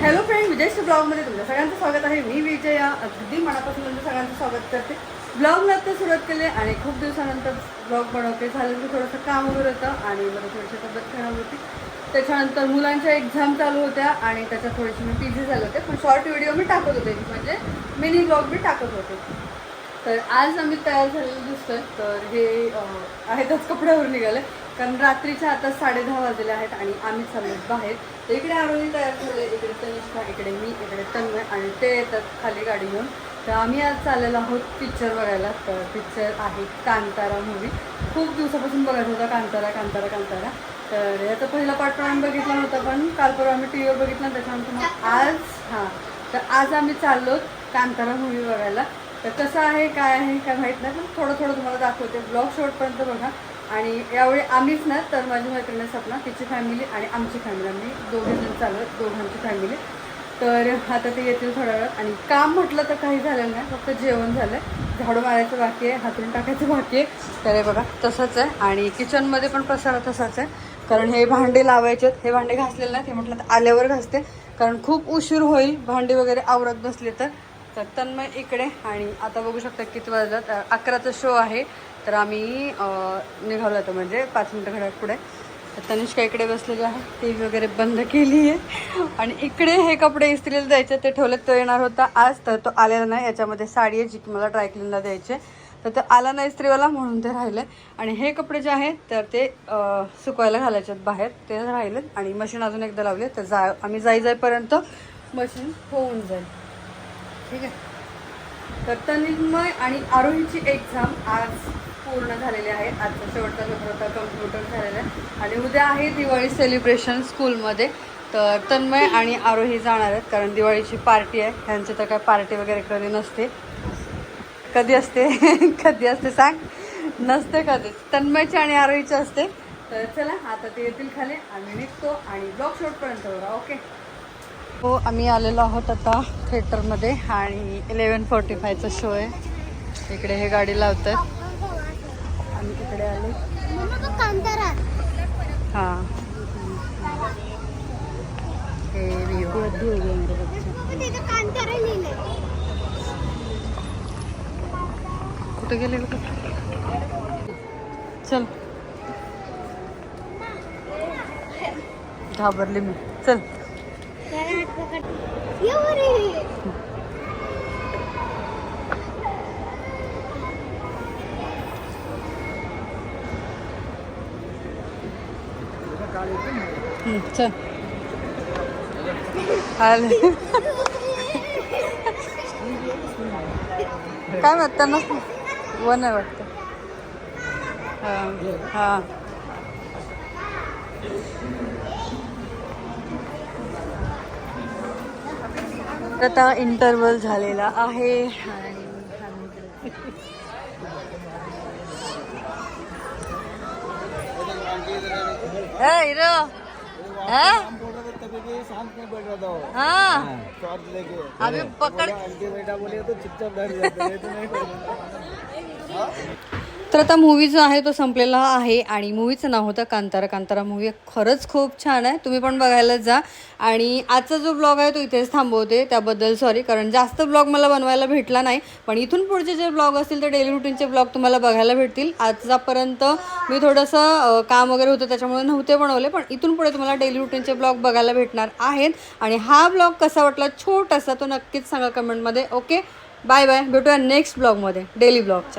Hello friend विजयच्या ब्लॉगमध्ये तुमच्या सगळ्यांचं स्वागत आहे. मी विजया अगदी मनापासून तुमचं सगळ्यांचं स्वागत करते. ब्लॉगला तर सुरुवात केली आणि खूप दिवसानंतर ब्लॉग बनवते. झालं की थोडंसं काम वगैरे होतं आणि मला थोडीशी तब्येत खराब होती. त्याच्यानंतर मुलांच्या एक्झाम चालू होत्या आणि त्याच्यात थोडीशी मी बिझी झाले होते. पण शॉर्ट व्हिडिओ मी टाकत होते. म्हणजे मिनी ब्लॉग मी टाकत होते. तर आज आम्ही तयार झालेलं दिसतोय. तर हे अं, आहेतच कपड्यावर निघाले. कारण रात्रीच्या आता साडे दहा वाजले आहेत आणि आम्ही चाललो बाहेर. तर इकडे आरोही तयार झाले इकडे तनिष्ठा इकडे मी इकडे तन्मय आणि ते येतात खाली गाडी घेऊन. तर आम्ही आज चाललेलो आहोत पिक्चर बघायला. तर पिक्चर आहे कांतारा मूवी खूप दिवसापासून बघत होता कांतारा कांतारा कांतारा. तर याचा पहिला पार्ट पण आम्ही बघितला नव्हता पण काल परवा आम्ही टी व्हीवर बघितला त्याच्यानंतर मग आज हां. तर आज आम्ही चाललो कांतारा मूवी बघायला. तर कसं आहे काय आहे काय माहीत नाही पण थोडं थोडं तुम्हाला दाखवते. ब्लॉग शॉर्टपर्यंत बघा. आणि यावेळी आम्हीच ना तर माझी मैत्रिणी सपना तिची फॅमिली आणि आमची फॅमिली आम्ही दोघे जण चालू आहेत, दोघांची फॅमिली तर आता ते येतील थोड्या वेळात. आणि काम म्हटलं तर काही झालं नाही फक्त जेवण झालं झाडू मारायचं बाकी आहे हातून टाकायचं बाकी आहे. तर हे बघा तसंच आहे. आणि किचनमध्ये पण पसारा तसाच आहे. कारण हे भांडे लावायचे आहेत. हे भांडे घासलेले नाही हे म्हटलं तर आल्यावर घासते. कारण खूप उशीर होईल भांडी वगैरे आवरत बसले तर. तर तन्मय इकडे आणि आता बघू शकता किती वाजतात अकराचा शो आहे तर आम्ही निघालो होतो म्हणजे पाच मिनटं घरात पुढे. तर तनिष्का इकडे बसलेली आहे टी व्ही वगैरे बंद केली आहे. आणि इकडे हे कपडे इस्त्रीला द्यायचे ते ठेवलेत तो येणार होता आज तर तो आलेला नाही याच्यामध्ये साडी आहे जी की मला ड्रायक्लिनला द्यायचे तर तो आला नाही इस्त्रीवाला म्हणून ते राहिले. आणि हे कपडे जे आहेत तर ते सुकवायला घालायचे आहेत बाहेर. ते राहिलेत आणि मशीन अजून एकदा लावली तर जा आम्ही जाई जाईपर्यंत मशीन होऊन जाईल. ठीक आहे. तर तन्मय आणि आरोहीची एक्झाम आज पूर्ण झालेली आहे. आजचा शेवटचा पेपर होता कम्प्युटर झालेला आहे. आणि उद्या आहे दिवाळी सेलिब्रेशन स्कूलमध्ये तर तन्मय आणि आरोही जाणार आहेत कारण दिवाळीची पार्टी आहे. ह्यांची तर काय पार्टी वगैरे कधी नसते. कधी असते? कधी असते सांग? नसते कधीच तन्मयची आणि आरोहीची असते. तर चला आता ते येतील खाली. आम्ही निघतो आणि ब्लॉग शॉटपर्यंत ओके? हो आम्ही आलेलो आहोत आता थिएटरमध्ये आणि इलेवन फोर्टी फायचा शो आहे. इकडे हे गाडी लावतात. आम्ही तिकडे आलो. हां. हे कुठे गेले चल. घाबरले मी. चल. चल आले काय वाटतं ना वन आहे वाटतं हां हां आता इंटरवल झालेला आहे. आणि ए, हिरो. हाँ? हाँ. अभी पकड़. तर आता मूवी जो आहे तो संपलेला आहे आणि मूवीचं नाव होतं कांतारा. कांतारा मूवी खरंच खूप छान आहे. तुम्ही पण बघायला जा. आणि आजचा जो ब्लॉग आहे तो इथेच थांबवते. त्याबद्दल सॉरी कारण जास्त ब्लॉग मला बनवायला भेटला नाही. पण इथून पुढचे जे ब्लॉग असतील ते डेली रुटीनचे ब्लॉग तुम्हाला बघायला भेटतील. आजपर्यंत मी थोडंसं काम वगैरे होतं त्याच्यामुळे नव्हते बनवले. पण इथून पुढे तुम्हाला डेली रुटीनचे ब्लॉग बघायला भेटणार आहेत. आणि हा ब्लॉग कसा वाटला छोटासा तो नक्कीच सांगा कमेंटमध्ये ओके बाय बाय भेटूया नेक्स्ट ब्लॉगमध्ये डेली ब्लॉगच्या